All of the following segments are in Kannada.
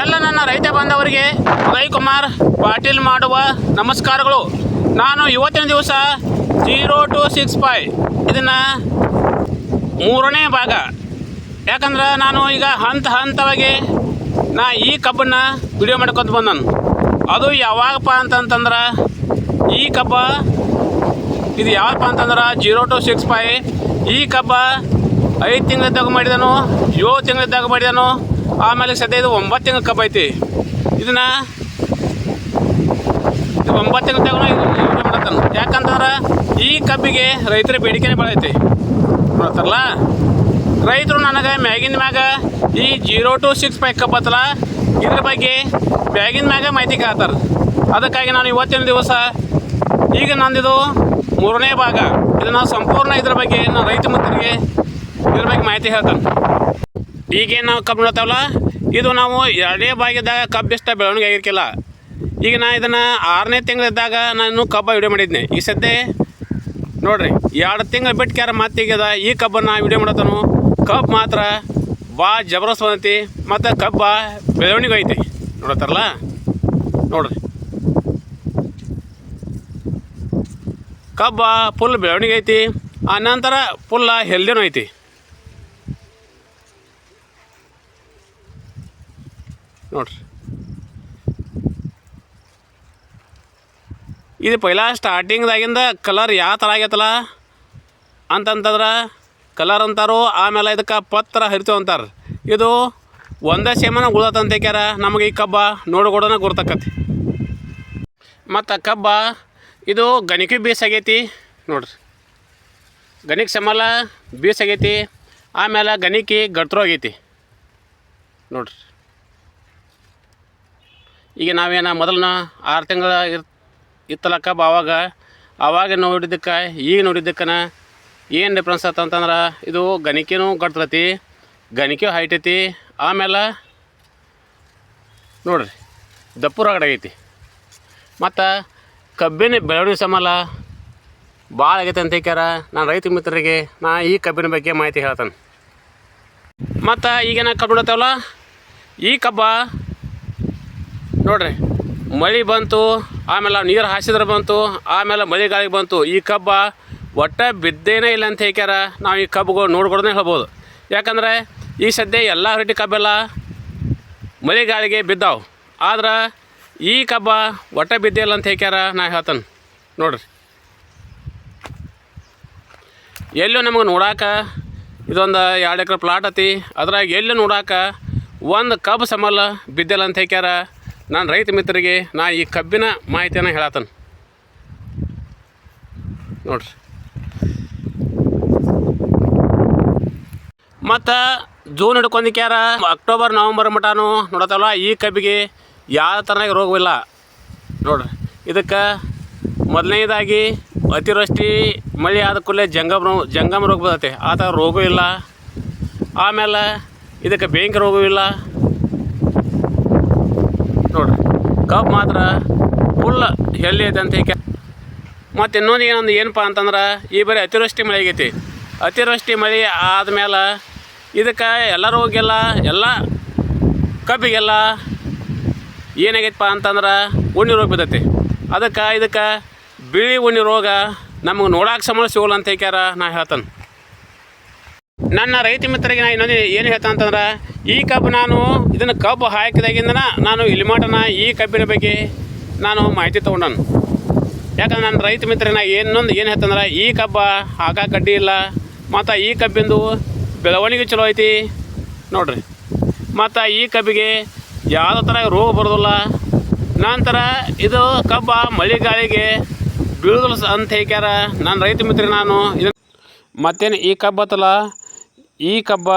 ಎಲ್ಲ ನನ್ನ ರೈತ ಬಾಂಧವರಿಗೆ ಉದಯ್ ಕುಮಾರ್ ಪಾಟೀಲ್ ಮಾಡುವ ನಮಸ್ಕಾರಗಳು. ನಾನು ಇವತ್ತಿನ ದಿವಸ ಜೀರೋ ಟು ಸಿಕ್ಸ್ ಫೈ ಇದನ್ನು ಮೂರನೇ ಭಾಗ. ಯಾಕಂದ್ರೆ ನಾನು ಈಗ ಹಂತ ಹಂತವಾಗಿ ನಾ ಈ ಕಬ್ಬನ್ನು ವಿಡಿಯೋ ಮಾಡ್ಕೊತ ಬಂದನು. ಅದು ಯಾವಾಗಪ್ಪ ಅಂತಂತಂದ್ರೆ ಈ ಕಬ್ಬ ಇದು ಯಾವಪ್ಪ ಅಂತಂದ್ರೆ ಜೀರೋ ಟು ಸಿಕ್ಸ್ ಫೈ ಈ ಕಬ್ಬ ಐದು ತಿಂಗಳಿದ್ದಾಗ ಮಾಡಿದನು, ಏಳು ತಿಂಗಳಿದ್ದಾಗ ಮಾಡಿದನು ಆಮೇಲೆ ಸದ್ಯ ಇದು ಒಂಬತ್ತು ತಿಂಗಳ ಕಬ್ಬು ಐತಿ. ಇದನ್ನ ಇದು ಒಂಬತ್ತು ತಿಂಗಳಿದ್ದಾಗ ಇದು ಮಾಡತ್ತಾನ. ಯಾಕಂತಂದ್ರೆ ಈ ಕಬ್ಬಿಗೆ ರೈತರ ಬೇಡಿಕೆನೇ ಭಾಳ ಐತಿ. ನೋಡ್ತಾರಲ್ಲ ರೈತರು ನನಗೆ ಮ್ಯಾಗಿನ ಮ್ಯಾಗ ಈ ಜೀರೋ ಟು ಸಿಕ್ಸ್ ಫೈ ಕಬ್ ಐತಲ್ಲ ಇದ್ರ ಬಗ್ಗೆ ಮ್ಯಾಗಿನ ಮ್ಯಾಗ ಮಾಹಿತಿ ಕೇಳ್ತಾರೆ. ಅದಕ್ಕಾಗಿ ನಾನು ಇವತ್ತಿನ ದಿವಸ ಈಗ ನಂದಿದು ಮೂರನೇ ಭಾಗ. ಇದನ್ನು ಸಂಪೂರ್ಣ ಇದ್ರ ಬಗ್ಗೆ ನಾನು ರೈತ ಮಿತ್ರರಿಗೆ ಇದ್ರ ಬಗ್ಗೆ ಮಾಹಿತಿ ಹೇಳ್ತಾನೆ. ಈಗೇನು ನಾವು ಕಬ್ಬು ನೋಡ್ತಾವಲ್ಲ? ಇದು ನಾವು ಎರಡೇ ಭಾಗದಾಗ ಕಬ್ಬು ಇಷ್ಟ ಬೆಳವಣಿಗೆ ಆಗಿರ್ಕಿಲ್ಲ. ಈಗ ನಾ ಇದನ್ನು ಆರನೇ ತಿಂಗಳಿದ್ದಾಗ ನಾನು ಕಬ್ಬ ವಿಡಿಯೋ ಮಾಡಿದ್ನಿ. ಈ ಸದ್ಯ ನೋಡ್ರಿ, ಎರಡು ತಿಂಗಳು ಬಿಟ್ಟು ಕ್ಯಾರ ಮಾತಿಗದ ಈ ಕಬ್ಬನ್ನು ವಿಡಿಯೋ ಮಾಡತ್ತಾನು. ಕಬ್ಬು ಮಾತ್ರ ಭಾಳ ಜಬರಸ್ ಬಂದೈತಿ, ಮತ್ತು ಕಬ್ಬ ಬೆಳವಣಿಗೆ ಐತಿ. ನೋಡತ್ತಾರಲ್ಲ? ನೋಡ್ರಿ. ಕಬ್ಬ ಫುಲ್ ಬೆಳವಣಿಗೆ ಐತಿ, ಆ ನಂತರ ಫುಲ್ಲ ಹೆಲ್ದಿನೂ ಐತಿ. ನೋಡ್ರಿ. ಇದು ಪೈಲ ಸ್ಟಾರ್ಟಿಂಗ್ದಾಗಿಂದ ಕಲರ್ ಯಾವ ಥರ ಆಗೈತಲ್ಲ? ಅಂತಂತಂದ್ರೆ ಕಲರ್ ಅಂತಾರೋ, ಆಮೇಲೆ ಇದಕ್ಕೆ ಪತ್ರ ಹರಿತೇವೆ ಅಂತಾರೆ. ಇದು ಒಂದೇ ಸೇಮನ ಉಳ್ದತ್ತಂತ ಕ್ಯಾರ ನಮಗೆ ಈ ಕಬ್ಬ ನೋಡಿಕೊಡೋಣ ಗುರ್ತಕತಿ ಮತ್ತು ಕಬ್ಬ, ಇದು ಗಣಿಕೆ ಬೀಸಾಗೈತಿ ನೋಡ್ರಿ. ಗಣಿಕೆ ಸಮಲ ಬೀಸಾಗೈತಿ ಆಮೇಲೆ ಗಣಿಕೆ ಗಟ್ರು ಆಗೈತಿ. ನೋಡ್ರಿ. ಈಗ ನಾವೇನ ಮೊದಲನ ಆರು ತಿಂಗಳ ಬಾವಾಗ ಕಬ್ಬ ಆವಾಗ ನೋಡಿದ್ದಕ್ಕೆ, ಈಗ ನೋಡಿದ್ದಕ್ಕನ ಏನು ಡಿಫ್ರೆನ್ಸ್ ಆತಂತಂದ್ರೆ ಇದು ಗಣಿಕೆನೂ ಕಟ್ತೈತಿ ಗಣಿಕೆ ಹೈಟ್ ಐತಿ, ಆಮೇಲೆ ನೋಡ್ರಿ, ದಪ್ಪು ಐತಿ ಮತ್ತು ಕಬ್ಬಿನ ಬೆಳವಣಿಗೆ ಸಮಲ ಭಾಳ ಆಗೈತೆ ಅಂತ ಹೇಳ್ಯಾರ ನಾನು ರೈತ ಮಿತ್ರರಿಗೆ, ನಾ ಈ ಕಬ್ಬಿನ ಬಗ್ಗೆ ಮಾಹಿತಿ ಹೇಳ್ತಾನೆ. ಮತ್ತು ಈಗೇನ ಕಬ್ಬು ಈ ಕಬ್ಬ ನೋಡ್ರಿ, ಮಳೆ ಬಂತು, ಆಮೇಲೆ ನೀರು ಹಾಸಿದ್ರೆ ಬಂತು, ಆಮೇಲೆ ಮಳೆಗಾಳಿಗೆ ಗಾಳಿ ಬಂತು. ಈ ಕಬ್ಬ ಒಟ್ಟ ಬಿದ್ದೇನೇ ಇಲ್ಲ ಅಂತ ಹೇಳ್ಯಾರ ನಾವು ಈ ಕಬ್ಬುಗಳು ನೋಡ್ಕೊಡೋದೇ ಹೇಳ್ಬೋದು. ಯಾಕಂದ್ರೆ ಈ ಸದ್ಯ ಎಲ್ಲ ಹರಟಿ ಕಬ್ಬೆಲ್ಲ ಮಳೆಗಾಲಿಗೆ ಬಿದ್ದಾವು. ಆದ್ರೆ ಈ ಕಬ್ಬ ಒಟ್ಟ ಬಿದ್ದಿಲ್ಲ ಅಂತ ಹೇಳ್ಯಾರ ನಾ ಹೇಳ್ತಾನೆ. ನೋಡ್ರಿ. ಎಲ್ಲೂ ನಮಗೆ ನೋಡಾಕ ಇದೊಂದು ಎರಡು ಎಕರೆ ಪ್ಲಾಟ್ ಐತಿ ಅದ್ರಾಗ ಎಲ್ಲಿ ನೋಡಾಕ ಒಂದು ಕಬ್ಬು ಸಮಲ್ಲ ಬಿದ್ದಿಲ್ಲ ಅಂತ ಹೇಳ್ಯಾರ ನಾನು ರೈತ ಮಿತ್ರರಿಗೆ ನಾ ಈ ಕಬ್ಬಿನ ಮಾಹಿತಿಯನ್ನು ಹೇಳತ್ತೇನೆ ನೋಡ್ರಿ. ಮತ್ತು ಜೂನ್ ಹಿಡ್ಕೊಂಡಿಕ್ಯಾರ, ಅಕ್ಟೋಬರ್, ನವಂಬರ್ ಮಟನು ನೋಡತ್ತಲ್ಲ, ಈ ಕಬ್ಬಿಗೆ ಯಾವ ಥರನಾಗ ರೋಗವಿಲ್ಲ. ನೋಡ್ರಿ. ಇದಕ್ಕೆ ಮೊದಲನೇದಾಗಿ ಅತಿವೃಷ್ಟಿ, ಮಳೆ ಆದ ಕೂಡಲೇ ಜಂಗಮ ಜಂಗಮ ರೋಗ ಬರುತ್ತೆ. ಆ ಥರ ರೋಗವಿಲ್ಲ. ಆಮೇಲೆ ಇದಕ್ಕೆ ಬೆಂಕಿ ರೋಗವೂ ಇಲ್ಲ ನೋಡ್ರಿ. ಕಬ್ಬು ಮಾತ್ರ ಫುಲ್ ಹೆಲ್ದಿ ಐತೆ ಅಂತ ಈಗ ಮತ್ತು ಇನ್ನೊಂದು ಏನೊಂದು ಏನಪ್ಪ ಅಂತಂದ್ರೆ, ಈ ಬರೀ ಅತಿವೃಷ್ಟಿ ಮಳೆ ಆಗೈತಿ. ಅತಿವೃಷ್ಟಿ ಮಳೆ ಆದಮೇಲೆ ಇದಕ್ಕೆ ಎಲ್ಲ ರೋಗೆಲ್ಲ ಎಲ್ಲ ಕಬ್ಬಿಗೆಲ್ಲ ಏನಾಗೈತಪ್ಪ ಅಂತಂದ್ರೆ ಉಣ್ಣಿ ರೋಗ ಬಿದ್ದೈತಿ. ಅದಕ್ಕೆ ಇದಕ್ಕೆ ಬಿಳಿ ಉಣ್ಣಿ ರೋಗ ನಮಗೆ ನೋಡಕ್ಕೆ ಸಮಸ್ಯೆ ಸಿಗೋಲ್ಲ ಅಂತ ಹೇಳ್ಯಾರ ನಾ ಹೇಳ್ತಾನೆ. ನನ್ನ ರೈತ ಮಿತ್ರರಿಗೆ ನಾ ಇನ್ನೊಂದು ಏನು ಹೇಳ್ತಾನೆ ಅಂತಂದ್ರೆ ಈ ಕಬ್ಬು ನಾನು ಇದನ್ನು ಕಬ್ಬು ಹಾಕಿದಾಗಿಂದನ ನಾನು ಇಲ್ಲಿ ಮಾಡೋಣ ಈ ಕಬ್ಬಿನ ಬಗ್ಗೆ ನಾನು ಮಾಹಿತಿ ತೊಗೊಂಡನು ಯಾಕಂದ್ರೆ ನನ್ನ ರೈತ ಮಿತ್ರನ ಏನೊಂದು ಏನು ಹೇಳ್ತಂದ್ರೆ, ಈ ಕಬ್ಬ ಹಾಕ ಕಡ್ಡಿ ಇಲ್ಲ, ಮತ್ತು ಈ ಕಬ್ಬಿಂದು ಬೆಳವಣಿಗೆ ಚಲೋ ಐತಿ ನೋಡ್ರಿ. ಮತ್ತು ಈ ಕಬ್ಬಿಗೆ ಯಾವುದೇ ಥರ ರೋಗ ಬರೋದಿಲ್ಲ. ನಂತರ ಇದು ಕಬ್ಬ ಮಳೆಗಾಳಿಗೆ ಬೀಳುದಿಲ್ಲ ಅಂತ ಹೇಳ್ಯಾರ ನನ್ನ ರೈತ ಮಿತ್ರ ನಾನು ಇದನ್ನು ಮತ್ತೇನು ಈ ಕಬ್ಬು ಐತಲ್ಲ ಈ ಕಬ್ಬ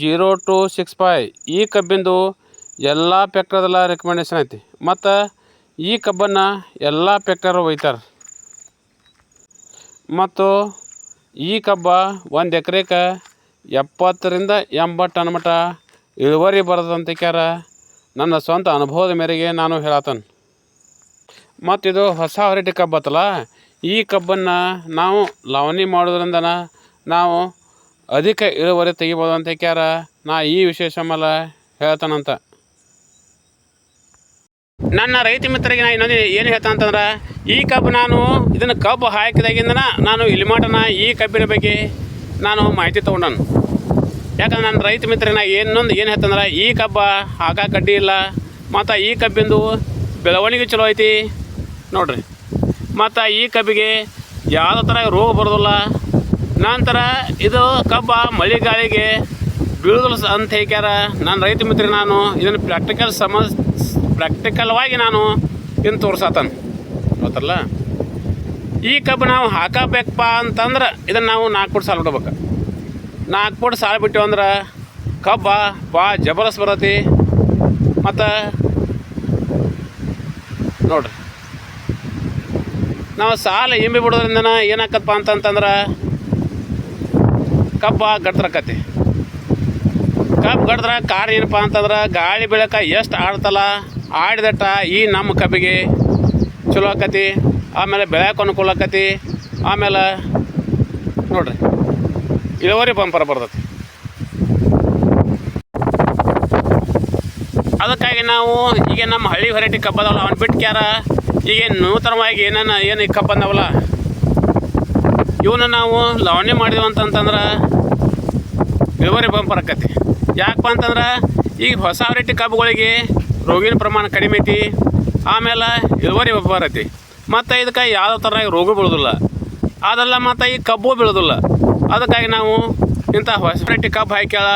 ಜೀರೋ ಟು ಸಿಕ್ಸ್ ಫೈ ಈ ಕಬ್ಬಿಂದು ಎಲ್ಲ ಪೆಕ್ಟರ್ದೆಲ್ಲ ರೆಕಮೆಂಡೇಶನ್ ಐತಿ. ಮತ್ತು ಈ ಕಬ್ಬನ್ನು ಎಲ್ಲ ಪೆಕ್ಟರ್ ಒಯ್ತಾರೆ. ಮತ್ತು ಈ ಕಬ್ಬ ಒಂದು ಎಕರೆಗೆ ಎಪ್ಪತ್ತರಿಂದ ಎಂಬತ್ತು ಟನ್ ಮಟ ಇಳುವರಿ ಬರ್ತದಂತ ಕ್ಯಾರ ನನ್ನ ಸ್ವಂತ ಅನುಭವದ ಮೇರೆಗೆ ನಾನು ಹೇಳತ್ತೇನೆ. ಮತ್ತು ಇದು ಹೊಸ ವೆರೈಟಿ ಕಬ್ಬತ್ತಲ್ಲ, ಈ ಕಬ್ಬನ್ನು ನಾವು ಲಾವಣಿ ಮಾಡೋದ್ರಿಂದ ನಾವು ಅಧಿಕ ಇಳುವರಿ ತೆಗಿಬೋದು ಅಂತ ಕ್ಯಾರ? ನಾ ಈ ವಿಶೇಷ ಮಲ್ಲ ಹೇಳ್ತಾನಂತ. ನನ್ನ ರೈತ ಮಿತ್ರರಿಗೆ ನಾ ಇನ್ನೊಂದು ಏನು ಹೇಳ್ತಾ ಅಂತಂದ್ರೆ, ಈ ಕಬ್ಬು ನಾನು ಇದನ್ನು ಕಬ್ಬು ಹಾಕಿದಾಗಿಂದನ ನಾನು ಇಲ್ಲಿ ಮಾಡೋಣ ಈ ಕಬ್ಬಿನ ಬಗ್ಗೆ ನಾನು ಮಾಹಿತಿ ತೊಗೊಂಡನು. ಯಾಕಂದ್ರೆ ನನ್ನ ರೈತ ಮಿತ್ರರಿಗೆ ನಾ ಇನ್ನೊಂದು ಏನು ಹೇಳ್ತಂದ್ರೆ ಈ ಕಬ್ಬ ಹಾಕ ಕಡ್ಡಿ ಇಲ್ಲ, ಮತ್ತು ಈ ಕಬ್ಬಿಂದು ಬೆಳವಣಿಗೆ ಚಲೋ ಐತಿ. ನೋಡ್ರಿ. ಮತ್ತು ಈ ಕಬ್ಬಿಗೆ ಯಾವುದೇ ಥರ ರೋಗ ಬರೋದಿಲ್ಲ ನಂತರ ಇದು ಕಬ್ಬ ಮಳೆಗಾಳಿಗೆ ಬೀಳುದಿಲ್ಲ ಅಂತ ಹೇಳ್ಯಾರ ನನ್ನ ರೈತ ಮಿತ್ರ, ನಾನು ಇದನ್ನು ಪ್ರಾಕ್ಟಿಕಲ್ ಸಮ ಪ್ರಾಕ್ಟಿಕಲ್ವಾಗಿ ನಾನು ಇದನ್ನು ತೋರ್ಸತ್ತಾನ ಗೊತ್ತಲ್ಲ? ಈ ಕಬ್ಬು ನಾವು ಹಾಕಬೇಕಪ್ಪ ಅಂತಂದ್ರೆ ಇದನ್ನು ನಾವು ನಾಲ್ಕು ಫುಟ್ ಸಾಲ ಬಿಡ್ಬೇಕು. ನಾಲ್ಕು ಫುಟ್ ಸಾಲ ಬಿಟ್ಟು ಅಂದ್ರೆ ಕಬ್ಬ ಭಾಳ ಜಬರಸ್ ಬರತಿ ಮತ್ತು ನೋಡ್ರಿ. ನಾವು ಸಾಲ ಹಿಂಬಿ ಬಿಡೋದ್ರಿಂದ ಏನಾಕತ್ತಪ್ಪ ಅಂತಂತಂದ್ರೆ ಕಬ್ಬ ಗಡ್ದ್ರಕತಿ. ಕಬ್ಬು ಗಡ್ದ್ರೆ ಕಾರ್ ಏನಪ್ಪ ಅಂತಂದ್ರೆ ಗಾಳಿ ಬೆಳಕ ಎಷ್ಟು ಆಡ್ತಲ್ಲ, ಆಡಿದಟ್ಟ ಈ ನಮ್ಮ ಕಬ್ಬಿಗೆ ಚಲೋ ಆಕತಿ, ಆಮೇಲೆ ಬೆಳ್ಯಾಕ ಅನುಕೂಲ ಆಕತಿ, ಆಮೇಲೆ ನೋಡ್ರಿ, ಇಳುವರಿ ಬಂಪರ ಬರ್ತೈತಿ. ಅದಕ್ಕಾಗಿ ನಾವು ಈಗ ನಮ್ಮ ಹಳ್ಳಿ ವೆರೈಟಿ ಕಬ್ಬದವಲ್ಲ ಅವ್ನು ಬಿಟ್ಟು ಕ್ಯಾರ ಈಗ ನೂತನವಾಗಿ ಏನೇನು, ಏನು ಈ ಕಬ್ಬ ಅಂದವಲ್ಲ ಇವನ್ನ ನಾವು ಲವಣೆ ಮಾಡಿದೆವು ಅಂತಂತಂದ್ರೆ ಇಳುವರಿ ಬಂಪರ್ ಆಕತಿ. ಯಾಕಪ್ಪ ಅಂತಂದ್ರೆ ಈಗ ಹೊಸ ವೆರೈಟಿ ಕಬ್ಬುಗಳಿಗೆ ರೋಗಿನ ಪ್ರಮಾಣ ಕಡಿಮೆ ಐತಿ, ಆಮೇಲೆ ಇಳುವರಿ ಬಂಪರ್ ಐತಿ. ಮತ್ತು ಇದಕ್ಕೆ ಯಾವುದೇ ಥರ ರೋಗ ಬೀಳೋದಿಲ್ಲ. ಅದೆಲ್ಲ ಮತ್ತು ಈ ಕಬ್ಬು ಬೀಳೋದಿಲ್ಲ. ಅದಕ್ಕಾಗಿ ನಾವು ಇಂಥ ಹೊಸ ವೆರೈಟಿ ಕಬ್ಬು ಹಾಕ್ಯಾಳ.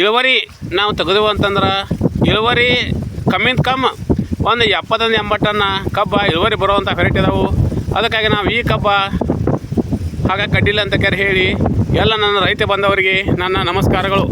ಇಳುವರಿ ನಾವು ತೆಗೆದೆವು ಅಂತಂದ್ರೆ ಇಳುವರಿ ಕಮ್ಮಿಂದ ಕಮ್ಮಿ ಒಂದು ಎಪ್ಪತ್ತೊಂದು ಎಂಬತ್ತನ್ನ ಕಬ್ಬ ಇಳುವರಿ ಬರುವಂಥ ವೆರೈಟಿ ಅದಾವು. ಅದಕ್ಕಾಗಿ ನಾವು ಈ ಕಬ್ಬ ಹಾಗೆ ಕಡ್ಡಿಲ್ಲ ಅಂತ ಕರೆ ಹೇಳಿ ಎಲ್ಲ ನನ್ನ ರೈತ ಬಂದವರಿಗೆ ನನ್ನ ನಮಸ್ಕಾರಗಳು.